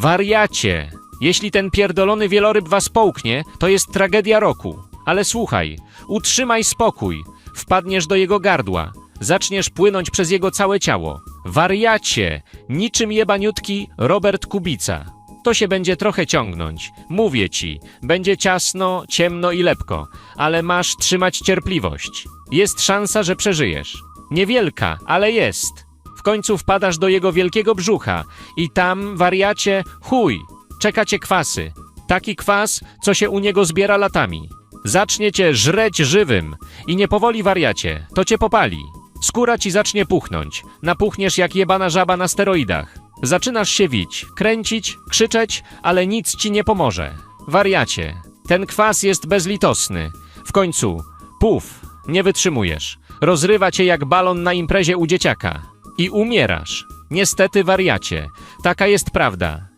Wariacie! Jeśli ten pierdolony wieloryb was połknie, to jest tragedia roku. Ale słuchaj, utrzymaj spokój. Wpadniesz do jego gardła. Zaczniesz płynąć przez jego całe ciało. Wariacie! Niczym jebaniutki Robert Kubica. To się będzie trochę ciągnąć. Mówię ci, będzie ciasno, ciemno i lepko, ale masz trzymać cierpliwość. Jest szansa, że przeżyjesz. Niewielka, ale jest. W końcu wpadasz do jego wielkiego brzucha i tam, wariacie, chuj, czeka cię kwasy. Taki kwas, co się u niego zbiera latami. Zacznie cię żreć żywym i nie powoli wariacie, to cię popali. Skóra ci zacznie puchnąć, napuchniesz jak jebana żaba na steroidach. Zaczynasz się wić, kręcić, krzyczeć, ale nic ci nie pomoże. Wariacie, ten kwas jest bezlitosny. W końcu, puf, nie wytrzymujesz. Rozrywa cię jak balon na imprezie u dzieciaka. I umierasz. Niestety, wariacie. Taka jest prawda.